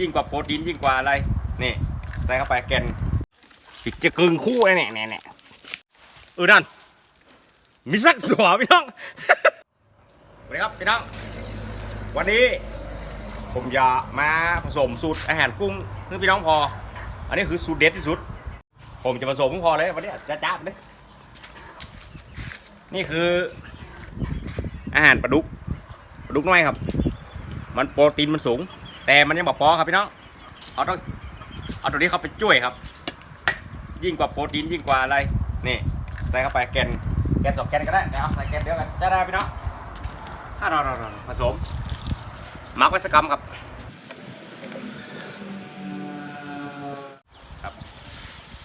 ยิ่งกว่าโปรตีนยิ่งกว่าอะไร นี่ ใส่เข้าไปแกนปิดจะกึ่งคู่เลยเนี่ยเนี่ยเนี่ยเออนั่นมีสักตัวพี่น้องสวัสดีครับพี่น้อง วันนี้ ผมจะมาผสมสูตรอาหารกุ้งเพื่อพี่น้องพอ อันนี้คือสูตรเด็ดที่สุด ผมจะผสมพอเลยวันนี้จ้าจ้าเลยนี่คือ อาหารปลาดุกปลาดุกน้อยครับ มันโปรตีนมันสูง แต่มันยังบอกพอครับพี่น้องเอาต้องเอาตัวนี้เข้าไปช่วยครับ ยิ่งกว่าโปรตีนยิ่งกว่าอะไรนี่ใส่เข้าไปแกนแกนสองแกนก็ได้เดี๋ยวเอาใส่แกนเดียวกันจะได้พี่น้องถ้าเราเราเราผสมมักไว้สักกรรมครับครับ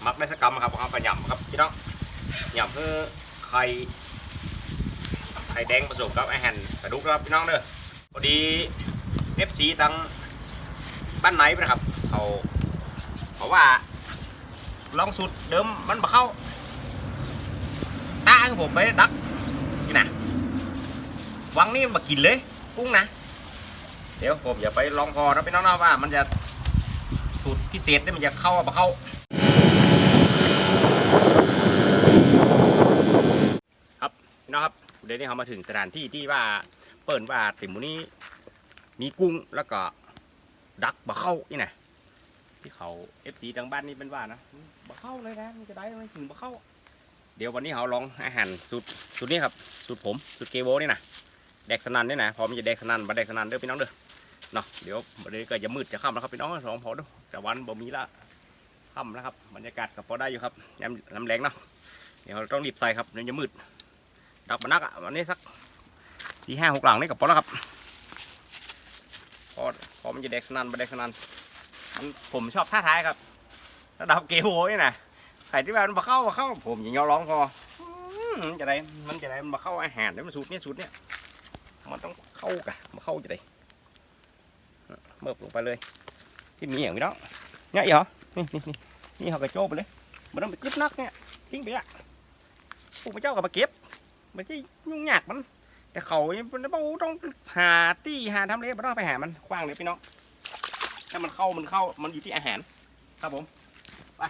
มักได้สักกรรมครับเอาไปหย่ำครับพี่น้องหย่ำเพื่อไข่ไข่แดงผสมกับไอาหารกระดูกครับพี่น้องเด้อพอดีเอฟซีตั้ง บ้านไหนนะครับเขาเพราะว่าลองสูตรเดิมมันบ่เข้าตาของผมไปดักนี่นะวังนี่มากินเลยกุ้งนะ เดี๋ยวผมอย่าไปลองพอนะพี่น้องนะว่า มันจะสูตรพิเศษนี่มันจะเข้าบ่เข้าครับพี่น้องครับเดี๋ยวนี้เรามาถึงสถานที่ที่ว่าเปิดว่าติมอนี้มีกุ้งแล้วก็ ดักบ่เข้านี่นะที่เขาเอฟซีทางบ้านนี่เป็นว่านะบ่เข้าเลยนะมันจะได้ไม่ถึงบ่เข้า เดี๋ยววันนี้เขาลองอาหารสูตรสูตรนี้ครับสูตรผมสูตรเกโวนี่นะแดกสนันนี่นะพอมันจะแดกสนันมาแดกสนันเด้อพี่น้องเด้อเนาะเดี๋ยววันนี้ก็จะมืดจะค่ำแล้วครับพี่น้องสองพอเดูแต่วันบ่มีละค่ำแล้วครับบรรยากาศก็พอได้อยู่ครับยามลำแรงเนาะเดี๋ยวเราต้องรีบใส่ครับเดี๋ยวจะมืดดับมานักอะวันนี้สักสี่ห้าหกหลังนี่ก็พอแล้วครับ อมันจะแดกสนันมาแดกสนันมันผมชอบท่าท้ายครับระดับเกโวนี่นะใครที่ว่ามันมาเข้ามาเข้า ผมอย่างเงี้ยร้องพอมันจะได้มันจะได้มันมาเข้าอาหารแล้วมันสูตรเนี้ยสูตรเนี้ยมันต้องเข้ากันมาเข้าจะได้เมิบลงไปเลย ที่มีอย่างนี้เนาะเนี่ยเหรอนี่นี่นี่นี่เขากระโจบไปเลยมันต้องไปกึดนักเนี่ยทิ้งไปอะผู้พระเจ้าก็มาเก็บม่ใช่ยุ่งยากมัน แต่เขาเนี่ยต้องหาตี้หาทำเลมันต้องไปหามันกว้างเลยพี่น้องถ้ามันเข้ามันเข้ามันอยู่ที่อาหาร ครับผมไป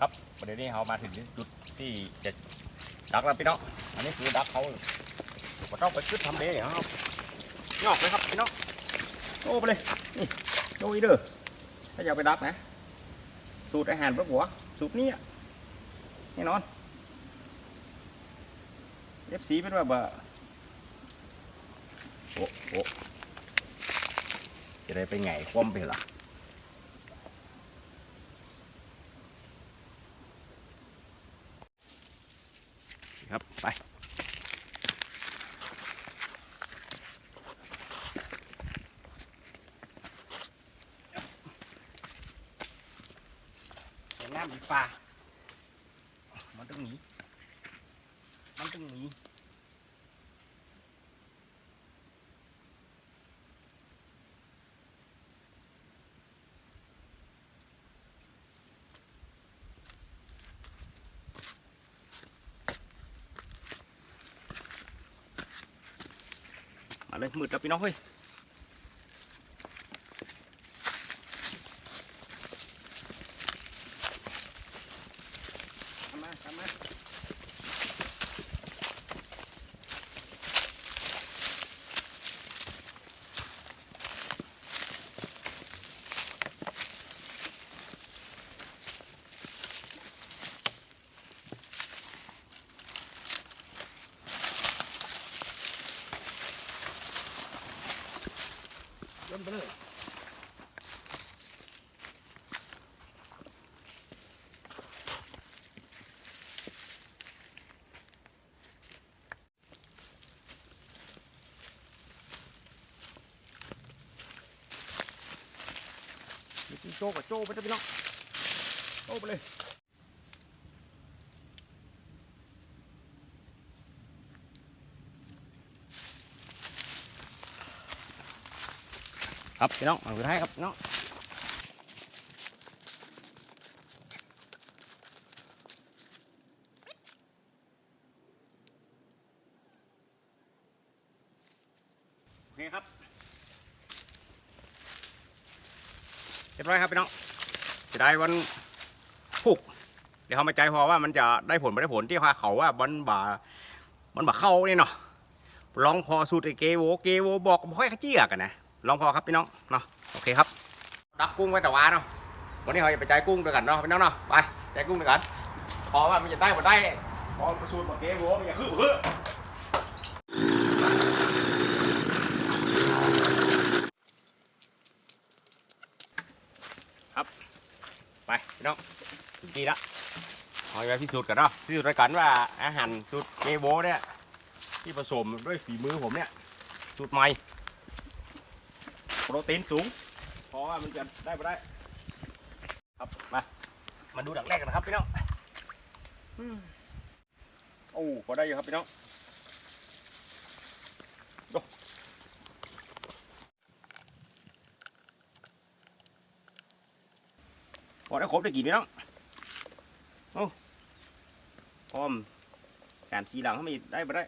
ครับประเดี๋ยวนี้เรามาถึงจุดที่จะดักแล้วพี่น้องอันนี้คือดักเขาเราต้องไปขึ้นทำเลอย่างครับยอกเลยครับพี่น้องโอ้ไปเลยนี่โดยเด้อถ้าอยากไปดักนะ สูตรอาหารพระหัวสูตรนี้แน่นอน เอฟซีเป็นว่าเบอร์โอ้โหจะได้ไปไงคว่ำไปเหรอครับ ไปเห็นน้ำมีปลามันต้องหนี มันต้องหนีมาเลยมืดแล้วพี่น้องเฮ้ยทำมาทำมาเริ่ม ไปเลยโจ้กับโจ้ไปเลยพี่น้องโจ้ไปเลย ครับพี่น้องเอาสุดท้ายครับน้องโอเคครับเรียบร้อยครับพี่น้องจะได้วันพุกเดี๋ยวเขามาใจพอว่ามันจะได้ผลไม่ได้ผลที่ว่าเขาว่ามันบ่ามันบ่าเข้านี่เนาะลองพอสูตรไอ้เกโวเกโวบอกบ่ค่อยขจี้กันนะ ลองพอครับพี่น้องเนาะโอเคครับดักกุ้งไว้แต่ว่าเนาะวันนี้เราจะไปใจกุ้งด้วยกันเนาะพี่น้องเนาะไปใจกุ้งด้วยกันพอว่ามันจะได้บ่ได้พอสูตรบอกเกโวมันจะคือเพื่อไปพี่น้องดีละเอาไปพิสูจน์กันเนาะพิสูจน์ด้วยกันว่าอาหารสูตรเกโวเนี่ยที่ผสมด้วยฝีมือผมเนี่ยสูตรใหม่ โปรตีนสูง เพราะว่ามันจะได้ไม่ได้ ครับมา มาดูดักแรกกันนะครับพี่น้องอืมโอ้พอได้อยู่ครับพี่น้องดูพอได้ครบได้กี่พี่น้องโอ้พร้อมการสีหลังเขาไม่ได้ไม่ได้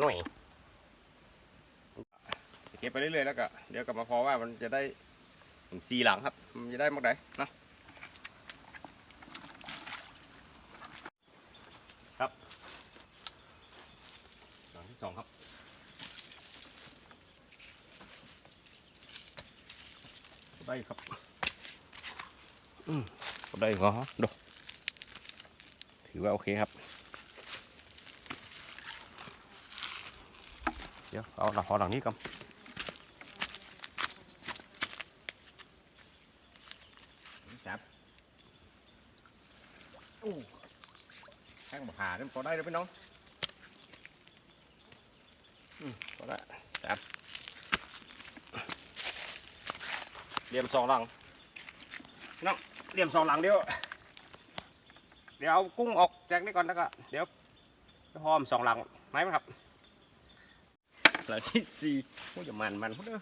หน่อย ก็บไปเรื่อยๆแล้วก็เดี๋ยวกลับมาพอว่ามันจะได้สีหลังครับ มันจะได้มากไหนนะครับหลังที่สองครับได้ครับอืมได้ก็ฮะดูถือว่าโอเคครับเดี๋ยวเอาหลังพอหลังนี้ก่อนสาม อู้แข้งมาผ่าเริ่มพอได้แล้วพี่น้องอืมพอได้สามเรียมสองหลังพี่น้องเรียมสองหลังเดี๋ยวเดี๋ยวเอากุ้งออกจากนี้ก่อนแล้วก็เดี๋ยวจะหอมสองหลังไหมครับหลังที่สี่ผู้จะมันมันพุ่นเด้อ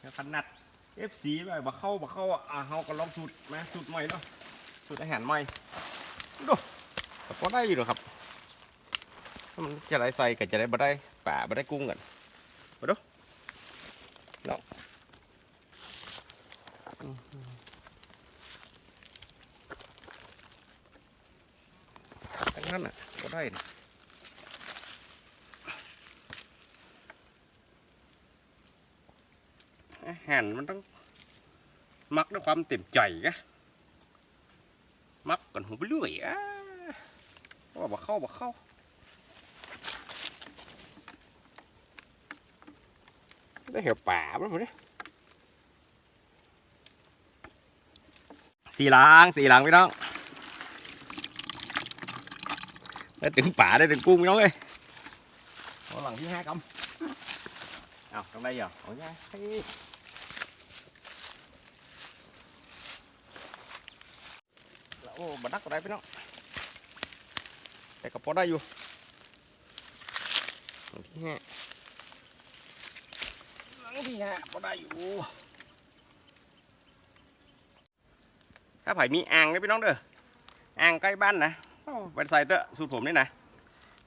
แล้วขนาด F4 ไปบ่เข้าบ่เข้าอะเฮาก็ลองสูตรมาสูตรใหม่เนาะ สูตรอาหารใหม่ดูแต่พอได้อยู่หรอกครับมันจะได้ใส่ก็จะได้บ่ได้ป่าบ่ได้กุ้งกันมาดูเนาะทั้งนั้นอะบ่ได้นะอาหารมันต้องมักด้วยความเต็มใจกะ มักกันหัวไปเรื่อยอะว่าบ่เข้าบ่เข้าได้เหี่ยวป่าบ้างมั้ยสีหลังสีหลังพี่น้องได้ถึงป่าได้ถึงกุ้งพี่น้องเอ้ยเอาหลังที่ห้ากำเอาตรง đây giờ ủa nha Hey. แล้วโอ้ บัดักก็ได้พี่น้องแต่ก็พอได้อยู่หลังที่ห้าหลังที่ห้าพอได้อยู่ ถ้าไผ่มีอ่างนี่พี่น้องเด้ออ่างใกล้บ้านนะโอ้ไปใส่เตอะสูตรผมนี่นะ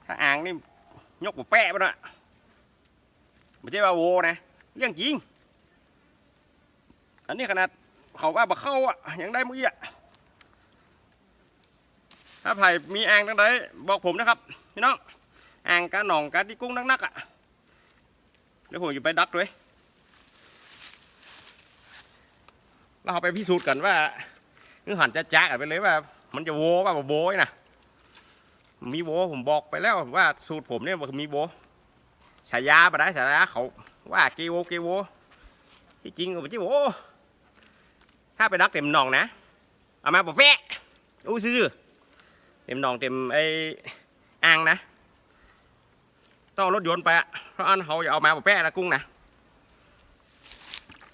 ถ้าอ่างนี่ยกหัวแปะไปนะไม่ใช่ว่าโวนะเรื่องจริง อันนี้ขนาดเขาว่าบะเข้าอะยังได้เมื่อกี้อะ ถ้าไผ่มีอ่างตั้งใดบอกผมนะครับพี่น้องอ่างกาหนองกาที่กุ้งนักๆอะเดี๋ยวผมจะไปดักด้วยแล้วเราไปพิสูจน์กันว่าเนื้อหันจะจ้ากันไปเลยว่า มันจะโวว่าบ่โวยนะมีโวผมบอกไปแล้วว่าสูตรผมเนี่ยมันมีโวฉายาปะได้ฉายาเขาว่าเกโวเกโวที่จริงก็ไม่ใช่โวถ้าไปดักเต็มหนองนะเอามาบอกแฟะอู้ซื่อ เต็มหนองเต็มไอ้อ่างนะ ต้องเอารถยนต์ไปอะเพราะอันเขาจะเอามาแบบแป้ละกุ้งนะ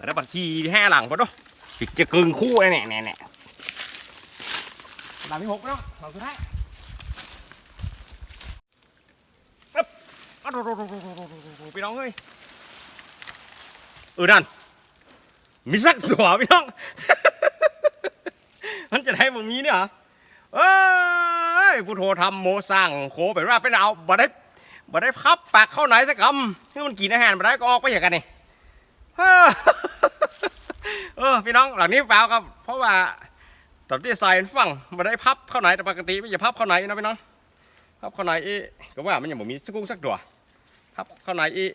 แล้วบัตรชีห้าหลังพอดูติดจะกึ่งคู่เลยเนี่ยเนี่ยเนี่ยลำที่หกเนาะหลังสุดท้ายอึ๊บอ้าวโดดโดดโดดโดดโดดโดดโดดพี่น้องเอ้ยเออนั่นมีสักตัวพี่น้อง มันจะได้แบบนี้เนี่ยเหรอ เอ้ยผู้โททำโมสั่งโคไปว่าไปเอาบ่ได้บ่ได้พับปากเข้าไหนสักคำที่มันกินอาหารบ่ได้ก็ออกไปอย่างกันนี่เออพี่น้องหลังนี้เปล่าครับ เพราะว่าตอนที่ใส่ฝั่งบ่ได้พับเข้าไหนแต่ปกติไม่จะพับเข้าไหนนะพี่น้องพับเข้าไหนอีก็ว่ามันยังบ่มีกุ้งสักตัวพับเข้าไหนอี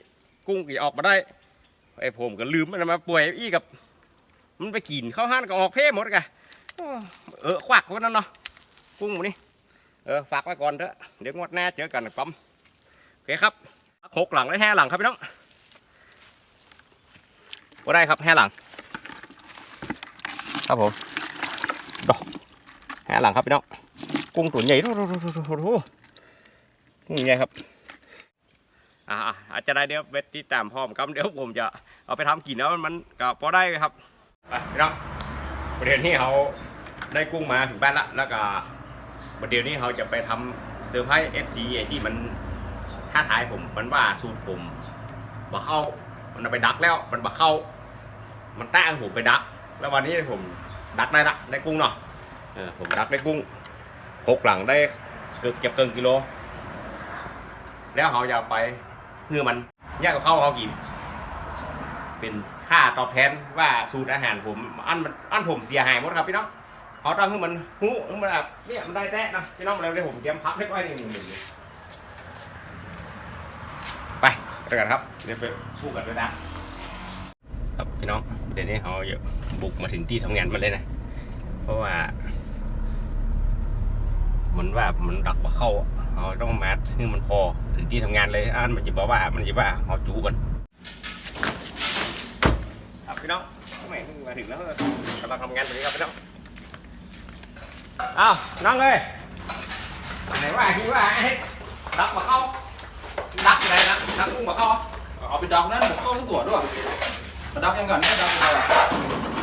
กุ้งกี่ออกมาได้ไอ้ผมก็ลืมมันมาป่วยอีกับ มันไปกินข้าวห้านก็ออกเพ่หมดกะเออควักไว้นั่นเนาะ กุ้งมูนี่เออฝากไว้ก่อนเถอะเดี๋ยวงวดหน้าเจอกันปั๊มโอเคครับหกหลังและแห่หลังครับพี่น้องก็ได้ครับแห่หลัง ครับผมดอกแห่หลังครับพี่น้องกุ้งตัวใหญ่โอ้โหกุ้งใหญ่ครับอ่าอาจจะได้เดี๋ยวเวทที่ตามพร้อมกันเดี๋ยวผมจะเอาไปทำกินแล้วมันก็พอได้ครับไปพี่น้องประเดี๋ยวนี้เขาได้กุ้งมาถึงบ้านละแล้วก็ ประเดี๋ยวนี้เขาจะไปทำเซอร์ไพรส์ FC ไอ้ที่มันท้าทายผมมันว่าสูตรผมบ่เข้า มันไปดักแล้ว มันบ่เข้า มันต้งผมไปดัก แล้ววันนี้ผมดักได้ละได้กุ้งเนาะเออผมดักได้กุ้งหกหลังได้เกือบเก็บเกินกิโล แล้วเขาจะไปเพื่อมันแยกกับข้าวเขากิน เป็นค่าตอบแทนว่าสูตรอาหารผม อันอันผมเสียหายหมดครับพี่น้อง เขาต้งให้มันหูให้มันแบบเนี่ยมันได้แตะนะพี่น้องเร็วเลยผมเตรียมพับเล็กไว้นี่หนึ่งหนึ่งไปไปกันครับเดี๋ยวไปพูดกันด้วยนะครับพี่น้องเดี๋ยวนี้เขาจะบุกมาถึงที่ทำงานมันเลยนะ เพราะว่าเหมันว่ามันดักว่าเข้าเขาต้องมาให้มันพอถึงที่ทำงานเลยอันมันจะบอกว่ามันจะว่าเขาจูกันครับพี่น้องแม่มาถึงแล้วกำลังทำงานตรงนี้ครับพี่น้อง อ้าวน้องเลยไหนว่าคิดว่าไอ้ดักมาเข้าดักอะไรนะดักกุ้งมาเข้าเอาไปดักนั่นผมเข้าทั้งตัวด้วยมาดักยังก่อนไม่ดักเลย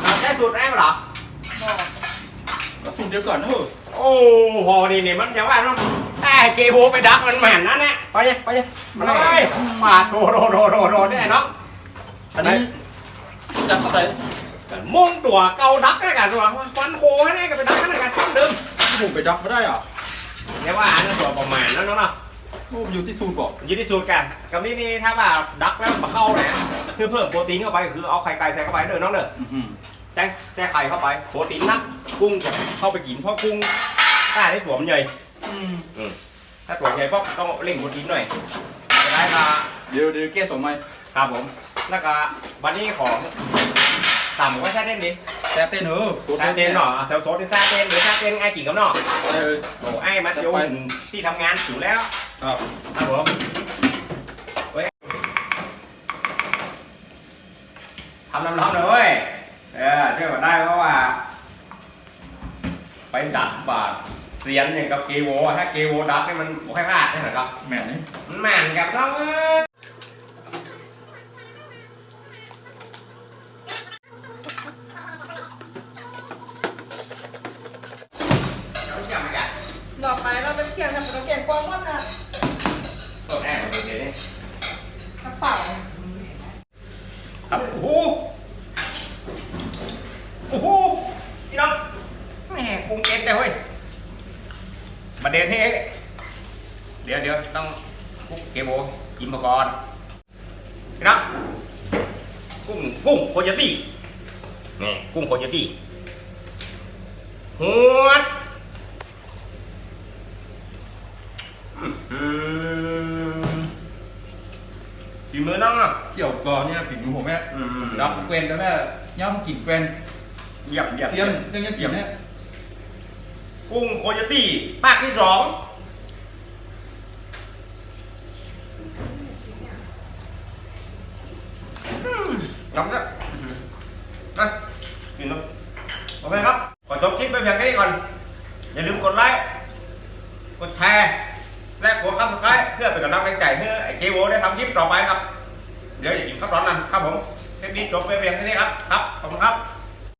เราใช้สูตรแรกเหรอก็สูตรเดียวก่อนเนอะโอ้พอนี่นี่มันจะว่าน้องไอ้เกโบไปดักมันแหม่นนั่นแหละไปเลยไปเลยมาเลยมาโดโดโดโดโดเนี่ยน้องอันนี้จับเข้าไป มุ่งตัวเกาดักได้กันตัวฟันโคให้ได้กันไปดักกันได้กันซ้ำเดิมผมไปดักไม่ได้อะเรียกว่าอันนั้นตัวประมาณนั้นเนาะผมอยู่ที่สูตรบอกอยืดที่สูตรกันกับนี่นี่ถ้าว่าดักแล้วมาเข้าเนี่ยคือเพิ่มโปรตีนเข้าไปคือเอาไข่ไก่ใส่เข้าไปเด้อน้องเด้อแจ้งแจ้งไข่เข้าไปโปรตีนนักกุ้งจะเข้าไปกินเพราะกุ้งถ้าได้ตัวมันใหญ่ถ้าตัวใหญ่ก็ต้องเร่งโปรตีนหน่อยจะได้มาเดี๋ยวเดี๋ยวแก้ตัวใหม่ครับผมแล้วก็วันนี้ของ ต่ำก็แซ่เต้นดิแต่เต้นเออแซ่เต้นเนาะเซลโซดที่แซ่เต้นหรือแซ่เต้นไอ้กี่กับเนาะเออโอ้ไอ้มัดโยงที่ทำงานอยู่แล้วครับครับผมเว้ยทำน้ำร้อนเลยเว้ยเออเชื่อว่าได้เพราะว่า ไปดักบาดเสียนอย่างกับเกโวอะถ้าเกโวดักนี่มันไม่ค่อยพลาดนี่เหรอครับแม่นี่มันแม่นกับน้องเอ้ยเอาเกี่ยวมากัน ต่อไปเราเป็นเขียงทำเราเขียงกว้างมากค่ะ ต้นแอบมาดูเดี๋ยวนี้ กระเป๋า ครับโอ้โหโอ้โหพี่น้องแม่กรุงเก็ตเลยเฮ้ย มาเดินให้เดี๋ยวเดี๋ยวต้องคุกเกโมกินมาก่อนพี่น้องกุ้งกุ้งโคโยตี้นี่กุ้งโคโยตี้หัวดอื้อหือฝีมือน้องอะเกี่ยวก่อนเนี่ยฝีมือผมแม่อืมดักเกวนแล้วแม่ย่ำกิ่งเกวนเยี่ยมเยี่ยมเสียมเรื่องยังเกี่ยวเนี่ย กุ้งโคโยตี้ภาคที่สองอืมน้ำเนี่ยนะกินแล้วโอเคครับ ขอจบคลิปไปเพียงแค่นี้ก่อน อย่าลืมกดไลค์ กดแชร์ และกดซับสไครต์เพื่อเป็นกำลังใจให้ไอ้เจโวได้ทำคลิปต่อไปครับ เดี๋ยวอย่ากินข้าวร้อนนั่นครับผมคลิปนี้จบไปเพียงแค่นี้ครับ ครับ ขอบคุณครับ